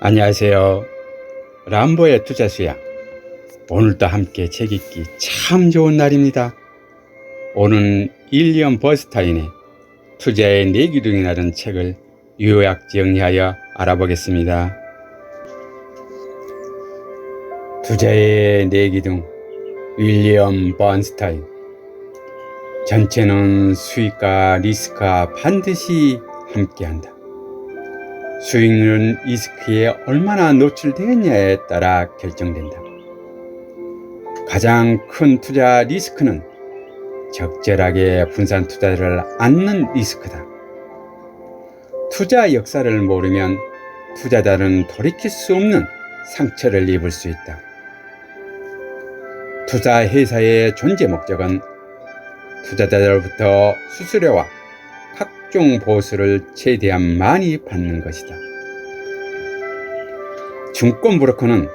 안녕하세요. 람보의 투자 수양. 오늘도 함께 책 읽기 참 좋은 날입니다. 오늘은 일리엄 버스타인의 투자의 내기둥이라는 책을 요약 정리하여 알아보겠습니다. 투자의 내기둥 윌리엄 번스타인 전체는 수익과 리스크가 반드시 함께한다. 수익률은 리스크에 얼마나 노출되었냐에 따라 결정된다. 가장 큰 투자 리스크는 적절하게 분산 투자를 않는 리스크다. 투자 역사를 모르면 투자자는 돌이킬 수 없는 상처를 입을 수 있다. 투자 회사의 존재 목적은 투자자들로부터 수수료와 각종 보수를 최대한 많이 받는 것이다. 증권 브로커는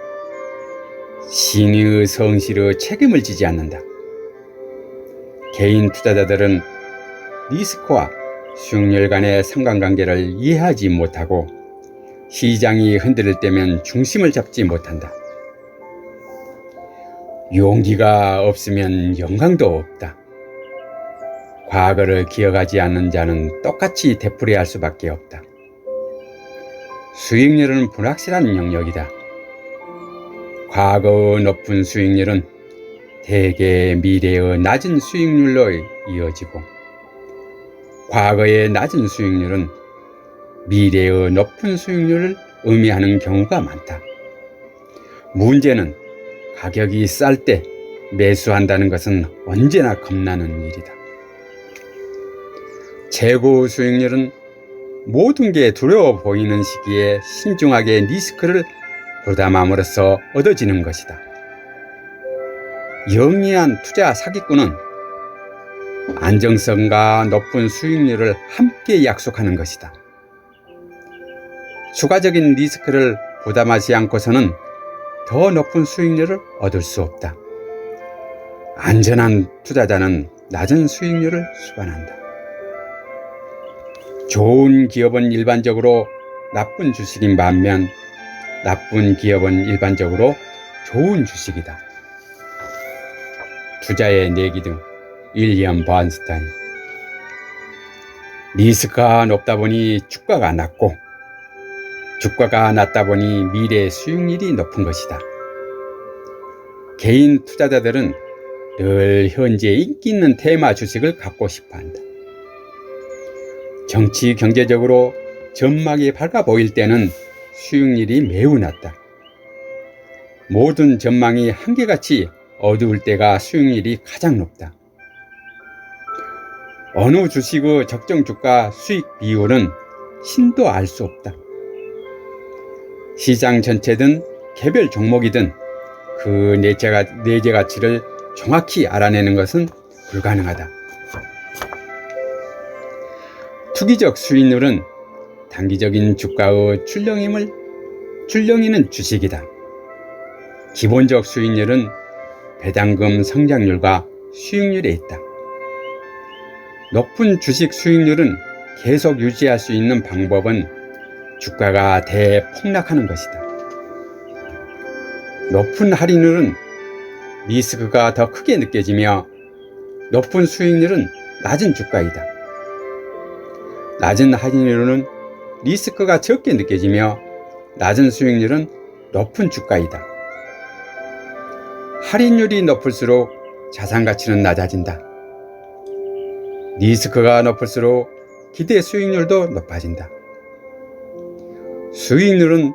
신의 성실의 책임을 지지 않는다. 개인 투자자들은 리스크와 수익률 간의 상관관계를 이해하지 못하고 시장이 흔들릴 때면 중심을 잡지 못한다. 용기가 없으면 영광도 없다. 과거를 기억하지 않는 자는 똑같이 되풀이할 수밖에 없다. 수익률은 불확실한 영역이다. 과거의 높은 수익률은 대개 미래의 낮은 수익률로 이어지고 과거의 낮은 수익률은 미래의 높은 수익률을 의미하는 경우가 많다. 문제는 가격이 쌀 때 매수한다는 것은 언제나 겁나는 일이다. 최고 수익률은 모든 게 두려워 보이는 시기에 신중하게 리스크를 부담함으로써 얻어지는 것이다. 영리한 투자 사기꾼은 안정성과 높은 수익률을 함께 약속하는 것이다. 추가적인 리스크를 부담하지 않고서는 더 높은 수익률을 얻을 수 없다. 안전한 투자자는 낮은 수익률을 수반한다. 좋은 기업은 일반적으로 나쁜 주식인 반면 나쁜 기업은 일반적으로 좋은 주식이다. 투자의 내기 등 윌리엄 번스타인 리스크가 높다 보니 주가가 낮고 주가가 낮다 보니 미래 수익률이 높은 것이다. 개인 투자자들은 늘 현재 인기 있는 테마 주식을 갖고 싶어 한다. 정치 경제적으로 전망이 밝아 보일 때는 수익률이 매우 낮다. 모든 전망이 한계같이 어두울 때가 수익률이 가장 높다. 어느 주식의 적정 주가 수익 비율은 신도 알 수 없다. 시장 전체든 개별 종목이든 그 내재 가치를 정확히 알아내는 것은 불가능하다. 투기적 수익률은 단기적인 주가의 출렁임을 출렁이는 주식이다. 기본적 수익률은 배당금 성장률과 수익률에 있다. 높은 주식 수익률은 계속 유지할 수 있는 방법은 주가가 대폭락하는 것이다. 높은 할인율은 리스크가 더 크게 느껴지며 높은 수익률은 낮은 주가이다. 낮은 할인율은 리스크가 적게 느껴지며 낮은 수익률은 높은 주가이다. 할인율이 높을수록 자산 가치는 낮아진다. 리스크가 높을수록 기대 수익률도 높아진다. 수익률은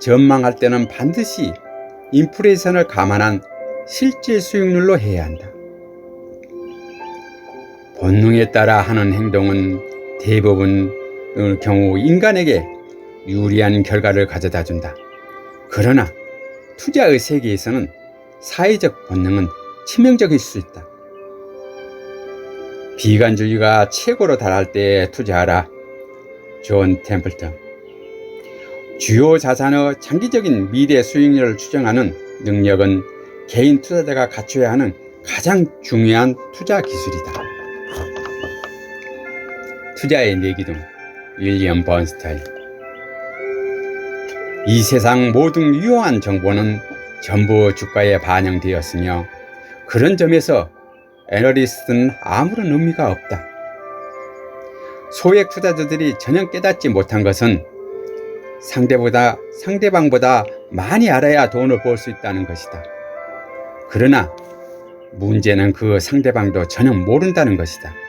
전망할 때는 반드시 인플레이션을 감안한 실제 수익률로 해야 한다. 본능에 따라 하는 행동은 대부분의 경우 인간에게 유리한 결과를 가져다 준다. 그러나 투자의 세계에서는 사회적 본능은 치명적일 수 있다. 비관주의가 최고로 달할 때 투자하라. 존 템플턴. 주요 자산의 장기적인 미래 수익률을 추정하는 능력은 개인 투자자가 갖춰야 하는 가장 중요한 투자 기술이다. 투자의 내기둥 윌리엄 번스타인 이 세상 모든 유효한 정보는 전부 주가에 반영되었으며 그런 점에서 애널리스트는 아무런 의미가 없다. 소액 투자자들이 전혀 깨닫지 못한 것은 상대보다 상대방보다 많이 알아야 돈을 벌 수 있다는 것이다. 그러나 문제는 그 상대방도 전혀 모른다는 것이다.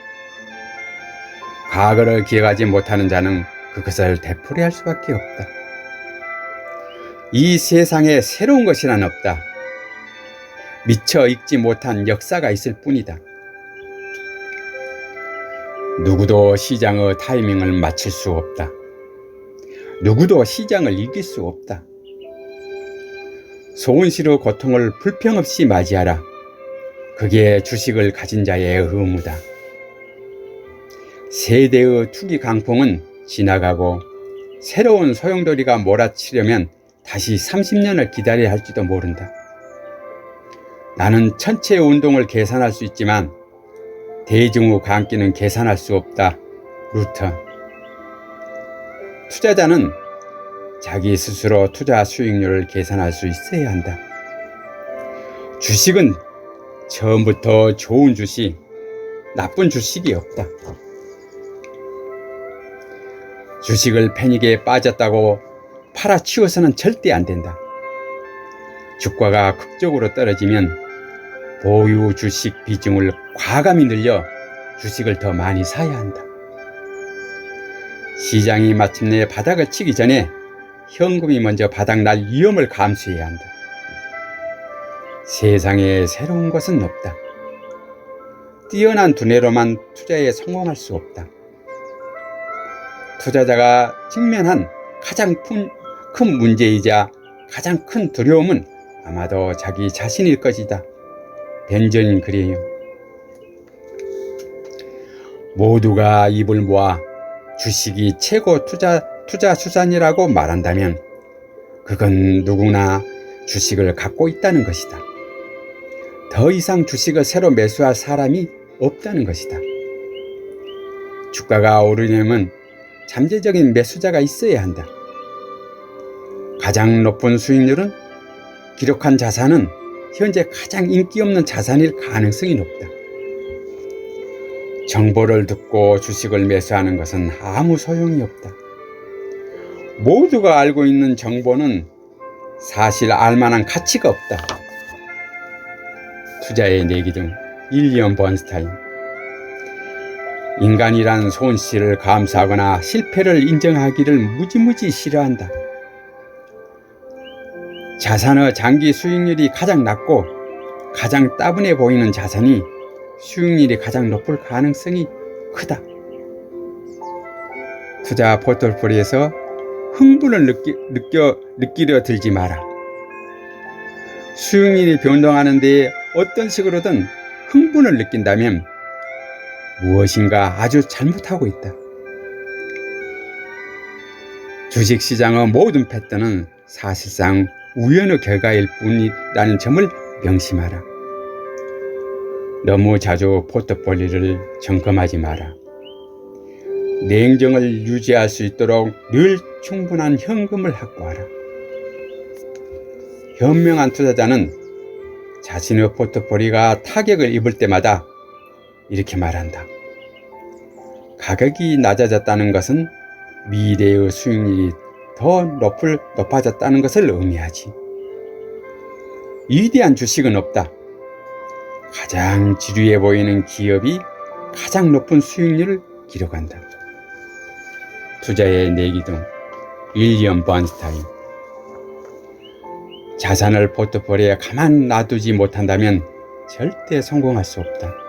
과거를 기억하지 못하는 자는 그것을 되풀이할 수밖에 없다. 이 세상에 새로운 것이란 없다. 미처 읽지 못한 역사가 있을 뿐이다. 누구도 시장의 타이밍을 맞출 수 없다. 누구도 시장을 이길 수 없다. 소은시의 고통을 불평 없이 맞이하라. 그게 주식을 가진 자의 의무다. 세대의 투기 강풍은 지나가고 새로운 소용돌이가 몰아치려면 다시 30년을 기다려야 할지도 모른다. 나는 전체 운동을 계산할 수 있지만 대중의 광기는 계산할 수 없다. 루터. 투자자는 자기 스스로 투자 수익률을 계산할 수 있어야 한다. 주식은 처음부터 좋은 주식, 나쁜 주식이 없다. 주식을 패닉에 빠졌다고 팔아치워서는 절대 안 된다. 주가가 극적으로 떨어지면 보유 주식 비중을 과감히 늘려 주식을 더 많이 사야 한다. 시장이 마침내 바닥을 치기 전에 현금이 먼저 바닥날 위험을 감수해야 한다. 세상에 새로운 것은 없다. 뛰어난 두뇌로만 투자에 성공할 수 없다. 투자자가 직면한 가장 큰, 큰 문제이자 가장 큰 두려움은 아마도 자기 자신일 것이다. 변전 그래요. 모두가 입을 모아 주식이 최고 투자, 투자 수단이라고 말한다면 그건 누구나 주식을 갖고 있다는 것이다. 더 이상 주식을 새로 매수할 사람이 없다는 것이다. 주가가 오르려면 잠재적인 매수자가 있어야 한다. 가장 높은 수익률은 기록한 자산은 현재 가장 인기 없는 자산일 가능성이 높다. 정보를 듣고 주식을 매수하는 것은 아무 소용이 없다. 모두가 알고 있는 정보는 사실 알만한 가치가 없다. 투자의 내기등 일리엄 번스타인 인간이란 손실을 감수하거나 실패를 인정하기를 무지무지 싫어한다. 자산의 장기 수익률이 가장 낮고 가장 따분해 보이는 자산이 수익률이 가장 높을 가능성이 크다. 투자 포트폴리오에서 흥분을 느끼, 느껴, 느끼려 들지 마라. 수익률이 변동하는데 어떤 식으로든 흥분을 느낀다면 무엇인가 아주 잘못하고 있다. 주식시장의 모든 패턴은 사실상 우연의 결과일 뿐이라는 점을 명심하라. 너무 자주 포트폴리오를 점검하지 마라. 냉정을 유지할 수 있도록 늘 충분한 현금을 확보하라. 현명한 투자자는 자신의 포트폴리오가 타격을 입을 때마다 이렇게 말한다. 가격이 낮아졌다는 것은 미래의 수익률이 더 높을, 높아졌다는 것을 의미하지. 위대한 주식은 없다. 가장 지루해 보이는 기업이 가장 높은 수익률을 기록한다. 투자의 내기동 윌리엄 번스타인 자산을 포트폴리오에 가만 놔두지 못한다면 절대 성공할 수 없다.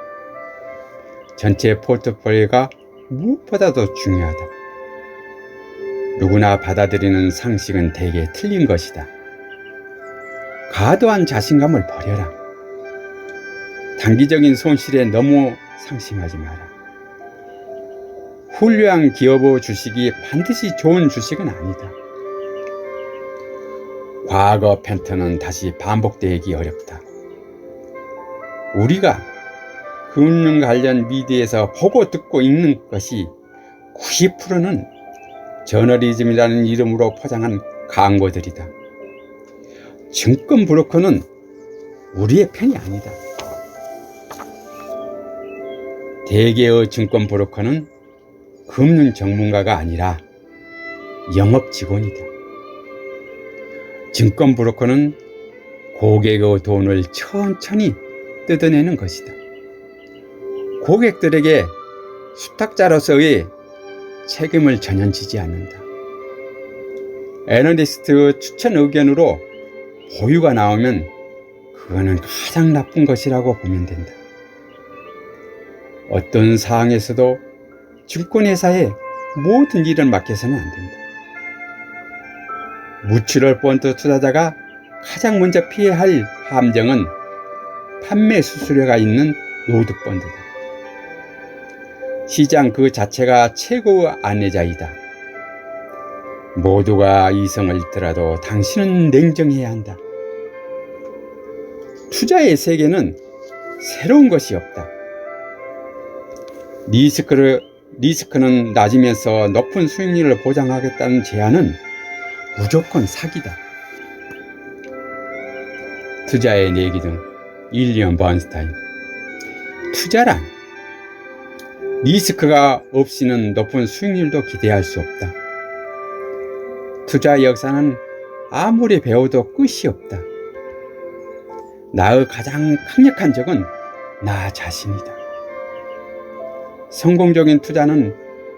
전체 포트폴리오가 무엇보다도 중요하다. 누구나 받아들이는 상식은 대개 틀린 것이다. 과도한 자신감을 버려라. 단기적인 손실에 너무 상심하지 마라. 훌륭한 기업의 주식이 반드시 좋은 주식은 아니다. 과거 팬턴은 다시 반복되기 어렵다. 우리가 금융 관련 미디어에서 보고 듣고 읽는 것이 90%는 저널리즘이라는 이름으로 포장한 광고들이다. 증권 브로커는 우리의 편이 아니다. 대개의 증권 브로커는 금융 전문가가 아니라 영업 직원이다. 증권 브로커는 고객의 돈을 천천히 뜯어내는 것이다. 고객들에게 수탁자로서의 책임을 전혀 지지 않는다. 애널리스트 추천 의견으로 보유가 나오면 그거는 가장 나쁜 것이라고 보면 된다. 어떤 상황에서도 증권회사에 모든 일을 맡겨서는 안 된다. 무출혈 본드 투자자가 가장 먼저 피해야 할 함정은 판매 수수료가 있는 노드 본드다. 시장 그 자체가 최고의 안내자이다. 모두가 이성을 잃더라도 당신은 냉정해야 한다. 투자의 세계는 새로운 것이 없다. 리스크를, 리스크는 낮으면서 높은 수익률을 보장하겠다는 제안은 무조건 사기다. 투자의 내기 등 일리언 번스타인. 투자란 리스크가 없이는 높은 수익률도 기대할 수 없다. 투자 역사는 아무리 배워도 끝이 없다. 나의 가장 강력한 적은 나 자신이다. 성공적인 투자는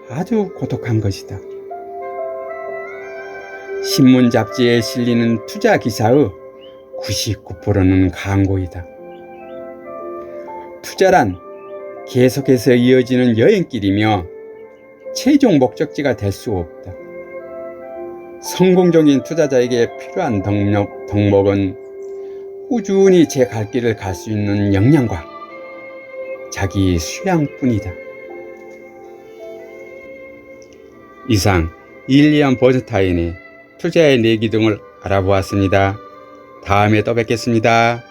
아주 고독한 것이다. 신문 잡지에 실리는 투자 기사의 99%는 광고이다. 투자란 계속해서 이어지는 여행길이며 최종 목적지가 될 수 없다. 성공적인 투자자에게 필요한 덕목, 덕목은 꾸준히 제 갈 길을 갈 수 있는 역량과 자기 수양뿐이다. 이상 일리언 버즈타인의 투자의 내기 등을 알아보았습니다. 다음에 또 뵙겠습니다.